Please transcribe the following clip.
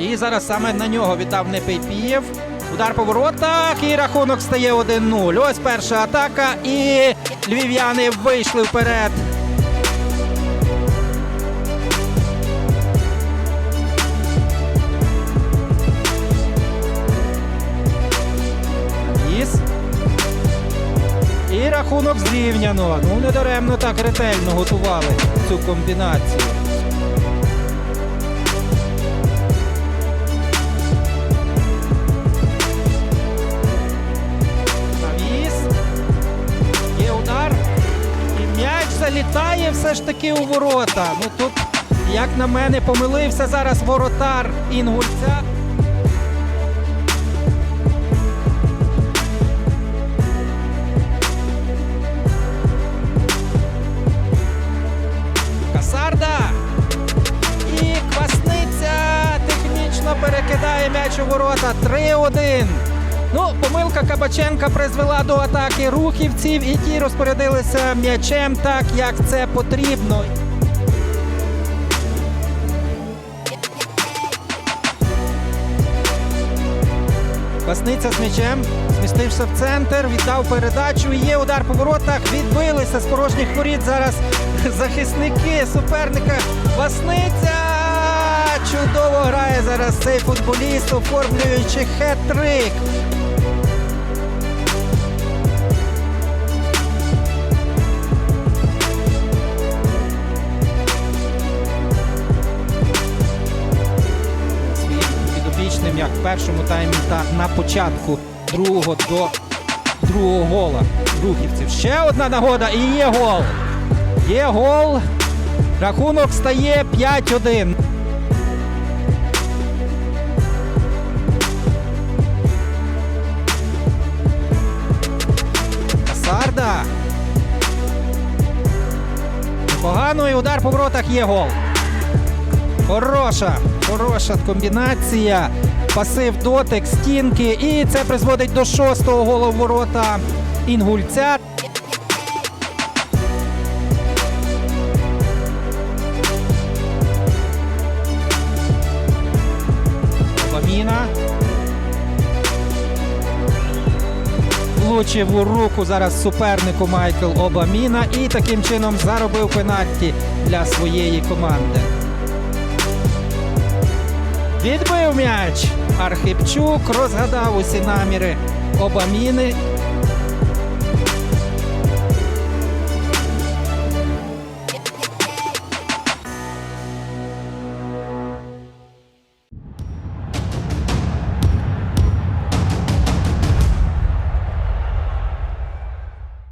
І зараз саме на нього віддав Непейпієв. Удар по воротах і рахунок стає 1-0. Ось перша атака. І львів'яни вийшли вперед. І рахунок зрівняно. Ну, недаремно так ретельно готували цю комбінацію. М'яч залітає все ж таки у ворота. Ну тут, як на мене, помилився зараз воротар Інгульця. Касарда. І Квасниця технічно перекидає м'яч у ворота. 3-1. Ну, помилка Кабаченка призвела до атаки рухівців, і ті розпорядилися м'ячем так, як це потрібно. Квасниця з м'ячем змістився в центр, віддав передачу. Є удар по воротах. Відбилися з порожніх воріт. Зараз захисники суперника. Квасниця чудово грає зараз цей футболіст, оформлюючи хет-трик. Як в першому таймі, так на початку другого до другого гола рухівців. Ще одна нагода і є гол. Є гол. Рахунок стає 5-1. Сарда. Непоганий удар по воротах є гол. Хороша, хороша комбінація. Пасив дотик, стінки. І це призводить до шостого голу ворота Інгульця. Ламіна. Влучив у руку зараз супернику Майкл Обаміна і таким чином заробив пенальті для своєї команди. Відбив м'яч. Архипчук розгадав усі наміри Обаміни